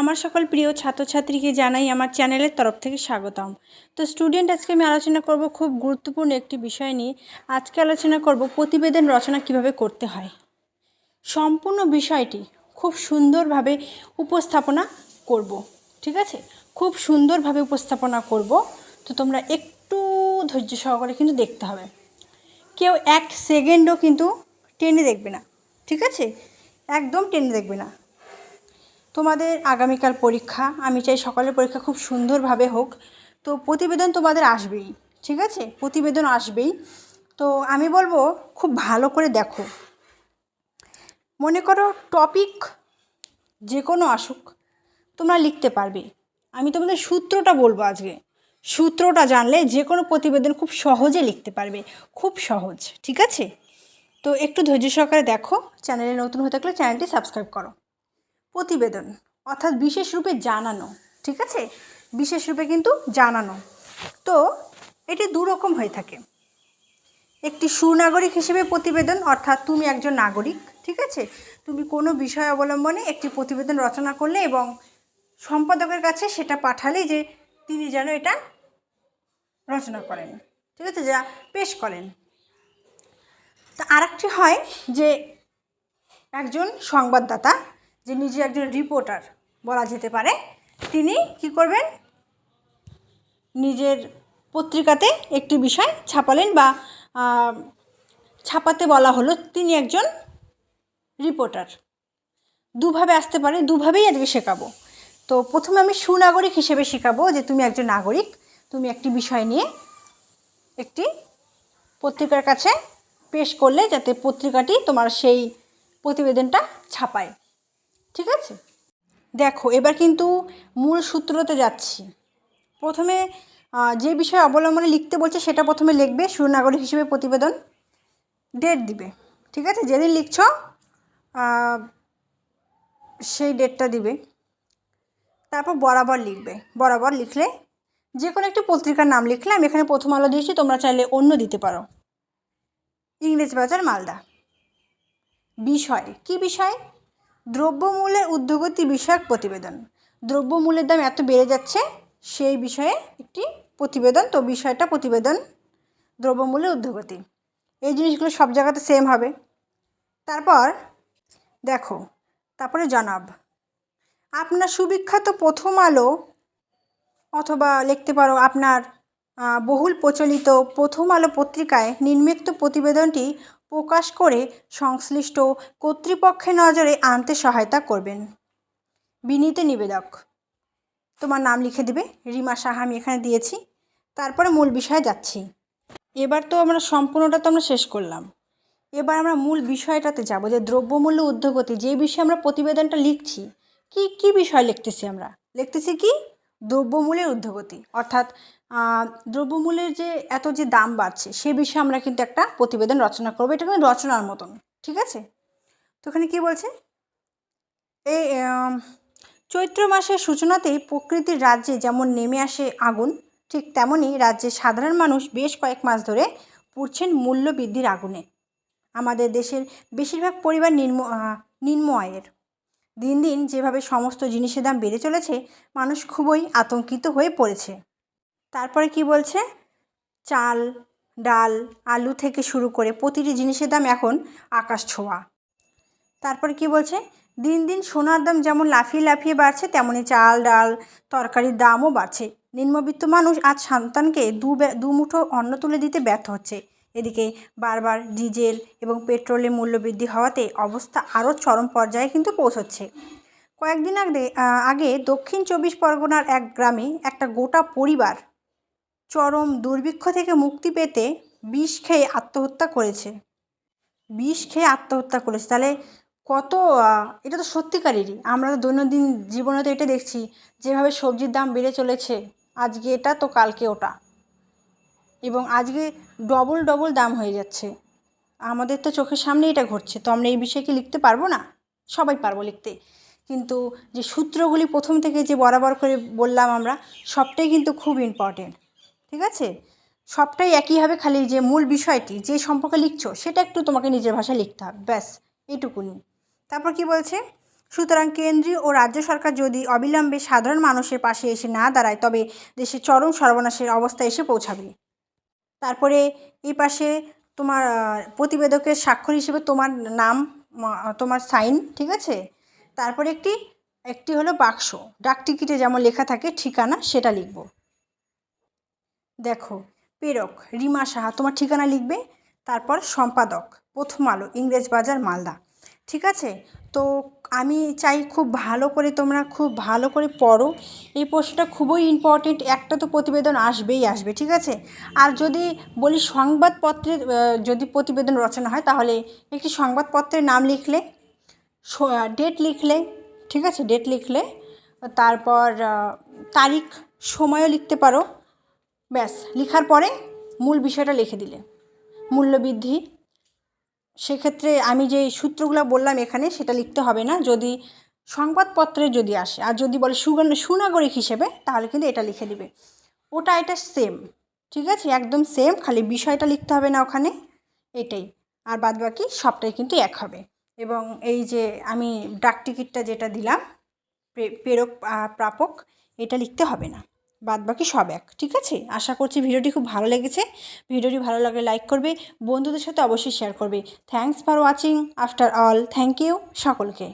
আমার সকল প্রিয় ছাত্রছাত্রীকে জানাই আমার চ্যানেলের তরফ থেকে স্বাগতম। তো স্টুডেন্ট, আজকে আমি আলোচনা করব খুব গুরুত্বপূর্ণ একটি বিষয় নিয়ে। আজকে আলোচনা করব প্রতিবেদন রচনা কীভাবে করতে হয়। সম্পূর্ণ বিষয়টি খুব সুন্দরভাবে উপস্থাপনা করব, ঠিক আছে? খুব সুন্দরভাবে উপস্থাপনা করব, তো তোমরা একটু ধৈর্য সহকারে কিন্তু দেখতে হবে। কেউ এক সেকেন্ডও কিন্তু টেনে দেখবে না, ঠিক আছে? একদম টেনে দেখবে না। তোমাদের আগামীকাল পরীক্ষা। আমি চাই সকালের পরীক্ষা খুব সুন্দরভাবে হোক। তো প্রতিবেদন তোমাদের আসবেই, ঠিক আছে? প্রতিবেদন আসবেই। তো আমি বলব, খুব ভালো করে দেখো। মনে করো টপিক যে কোনো আসুক, তোমরা লিখতে পারবে। আমি তোমাদের সূত্রটা বলব আজকে। সূত্রটা জানলে যে কোনো প্রতিবেদন খুব সহজে লিখতে পারবে। খুব সহজ, ঠিক আছে? তো একটু ধৈর্য সহকারে দেখো। চ্যানেলে নতুন হয়ে থাকলে চ্যানেলটি সাবস্ক্রাইব করো। প্রতিবেদন, অর্থাৎ বিশেষ রূপে জানানো, ঠিক আছে? বিশেষ রূপে কিন্তু জানানো। তো এটি দু রকম হয়ে থাকে। একটি সুনাগরিক হিসেবে প্রতিবেদন, অর্থাৎ তুমি একজন নাগরিক, ঠিক আছে? তুমি কোনো বিষয় অবলম্বনে একটি প্রতিবেদন রচনা করলে এবং সম্পাদকের কাছে সেটা পাঠালে যে তিনি যেন এটা রচনা করেন, ঠিক আছে? যা পেশ করেন। তা আরেকটি হয় যে একজন সংবাদদাতা যে নিজে একজন রিপোর্টার বলা যেতে পারে, তিনি কি করবেন? নিজের পত্রিকাতে একটি বিষয় ছাপালেন বা ছাপাতে বলা হলো তিনি একজন রিপোর্টার দুভাবে আসতে পারে, দুভাবেই আজকে শেখাবো। তো প্রথমে আমি সুনাগরিক হিসেবে শেখাবো যে তুমি একজন নাগরিক, তুমি একটি বিষয় নিয়ে একটি পত্রিকার কাছে পেশ করলে যাতে পত্রিকাটি তোমার সেই প্রতিবেদনটা ছাপায়। ঠিক আছে? দেখো, এবার কিন্তু মূল সূত্রতে যাচ্ছি। প্রথমে যে বিষয় অবলম্বনে লিখতে বলছে সেটা প্রথমে লিখবে সুনাগরিক হিসেবে প্রতিবেদন ডেট দিবে। ঠিক আছে? যেদিন লিখছ সেই ডেটটা দিবে। তারপর বরাবর লিখবে। বরাবর লিখলে যে কোনো একটি পত্রিকার নাম লিখলে আমি এখানে প্রথম আলো দিয়েছি, তোমরা চাইলে অন্য দিতে পারো। ইংরেজ বাজার মালদা। বিষয়, কি বিষয়? দ্রব্যমূল্যের ঊর্ধ্বগতি বিষয়ক প্রতিবেদন। দ্রব্যমূল্যের দাম এত বেড়ে যাচ্ছে, সেই বিষয়ে একটি প্রতিবেদন। তো বিষয়টা প্রতিবেদন, দ্রব্যমূল্যের ঊর্ধ্বগতি এই জিনিসগুলো সব জায়গাতে সেম হবে। তারপর দেখো, তারপরে জনাব। আপনার সুবিখ্যাত প্রথম আলো, অথবা লিখতে পারো আপনার বহুল প্রচলিত প্রথম আলো পত্রিকায় নির্মিত প্রতিবেদনটি প্রকাশ করে সংশ্লিষ্ট কর্তৃপক্ষের নজরে আনতে সহায়তা করবেন। বিনীত নিবেদক। তোমার নাম লিখে দিবে। রিমা সাহা, আমি এখানে দিয়েছি। তারপরে মূল বিষয়ে যাচ্ছি। এবার তো আমরা সম্পূর্ণটা তো আমরা শেষ করলাম। এবার আমরা মূল বিষয়টাতে যাব, যে দ্রব্যমূল্য ঊর্ধ্বগতি যে বিষয়ে আমরা প্রতিবেদনটা লিখছি, কি কি বিষয় লিখতেছি আমরা? লিখতেছি কি? দ্রব্যমূল্যের ঊর্ধ্বগতি অর্থাৎ দ্রব্যমূল্যের যে এত যে দাম বাড়ছে, সে বিষয়ে আমরা কিন্তু একটা প্রতিবেদন রচনা করব। এটা কিন্তু রচনার মতন, ঠিক আছে? তো ওখানে কী বলছে? এই চৈত্র মাসের সূচনাতেই প্রকৃতির রাজ্যে যেমন নেমে আসে আগুন, ঠিক তেমনই রাজ্যের সাধারণ মানুষ বেশ কয়েক মাস ধরে পুড়ছেন মূল্য বৃদ্ধির আগুনে। আমাদের দেশের বেশিরভাগ পরিবার নিম্ন নিম্ন আয়ের দিন দিন যেভাবে সমস্ত জিনিসের দাম বেড়ে চলেছে, মানুষ খুবই আতঙ্কিত হয়ে পড়েছে। তারপরে কি বলছে? চাল, ডাল, আলু থেকে শুরু করে প্রতিটি জিনিসের দাম এখন আকাশ ছোঁয়া। তারপরে কি বলছে? দিন দিন সোনার দাম যেমন লাফিয়ে লাফিয়ে বাড়ছে, তেমনি চাল, ডাল, তরকারির দামও বাড়ছে। নিম্নবিত্ত মানুষ আজ সন্তানকে দু বে- দু মুঠো অন্ন তুলে দিতে ব্যর্থ হচ্ছে। এদিকে বারবার ডিজেল এবং পেট্রোলের মূল্যবৃদ্ধি হওয়াতে অবস্থা আরও চরম পর্যায়ে কিন্তু পৌঁছচ্ছে। কয়েকদিন আগে আগে দক্ষিণ চব্বিশ পরগনার এক গ্রামে একটা গোটা পরিবার চরম দুর্ভিক্ষ থেকে মুক্তি পেতে বিষ খেয়ে আত্মহত্যা করেছে। বিষ খেয়ে আত্মহত্যা করেছে। তাহলে কত এটা তো সত্যিকারেরই। আমরা তো দৈনন্দিন জীবনে তো এটা দেখছি, যেভাবে সবজির দাম বেড়ে চলেছে, আজকে এটা, তো কালকে ওটা। এবং আজকে ডবল ডবল দাম হয়ে যাচ্ছে। আমাদের তো চোখের সামনে এটা ঘটছে। তো আমরা এই বিষয়ে কি লিখতে পারব না? সবাই পারব লিখতে। কিন্তু যে সূত্রগুলি প্রথম থেকে যে বরাবর করে বললাম আমরা, সবটাই কিন্তু খুব ইম্পর্টেন্ট ঠিক আছে? সবটাই একই হবে খালি যে মূল বিষয়টি, যে সম্পর্কে লিখছো, সেটা একটু তোমাকে নিজের ভাষায় লিখতে হবে, ব্যাস, এইটুকুনি। তারপর কি বলছে? সুতরাং কেন্দ্রীয় ও রাজ্য সরকার যদি অবিলম্বে সাধারণ মানুষের পাশে এসে না দাঁড়ায়, তবে দেশের চরম সর্বনাশের অবস্থায় এসে পৌঁছাবে। তারপরে এই পাশে তোমার প্রতিবেদকের স্বাক্ষর হিসেবে তোমার নাম তোমার সাইন, ঠিক আছে? তারপরে একটি একটি হলো বাক্স। ডাক টিকিটে যেমন লেখা থাকে ঠিকানা, সেটা লিখব। দেখো, প্রেরক রিমা সাহা তোমার ঠিকানা লিখবে, তারপর সম্পাদক, প্রথম আলো, ইংরেজ বাজার, মালদা। ঠিক আছে? তো আমি চাই খুব ভালো করে তোমরা খুব ভালো করে পড়ো। এই প্রশ্নটা খুবই ইম্পর্টেন্ট একটা তো প্রতিবেদন আসবেই আসবে, ঠিক আছে? আর যদি বলি সংবাদপত্রের যদি প্রতিবেদন রচনা হয়, তাহলে একটি সংবাদপত্রের নাম লিখলে ডেট লিখলে, ঠিক আছে? ডেট লিখলে, তারপর তারিখ, সময়ও লিখতে পারো। ব্যাস, লেখার পরে মূল বিষয়টা লিখে দিলে। মূল্যবৃদ্ধি। সেক্ষেত্রে আমি যে সূত্রগুলো বললাম এখানে, সেটা লিখতে হবে না। যদি সংবাদপত্রে যদি আসে, আর যদি বলে সুগণ সুনাগরিক হিসেবে, তাহলে কিন্তু এটা লিখে দিবে। ওটা, এটা সেম ঠিক আছে? একদম সেম খালি বিষয়টা লিখতে হবে না ওখানে, এটাই। আর বাদ বাকি সবটাই কিন্তু এক হবে। এবং এই যে আমি ডাক টিকিটটা যেটা দিলাম প্রেরক প্রাপক, এটা লিখতে হবে না। বাদ বাকি সব এক, ঠিক আছে? আশা করছি ভিডিওটি খুব ভালো লেগেছে। ভিডিওটি ভালো লাগলে লাইক করবে, বন্ধুদের সাথে অবশ্যই শেয়ার করবে। Thanks for watching after all thank you সকলকে।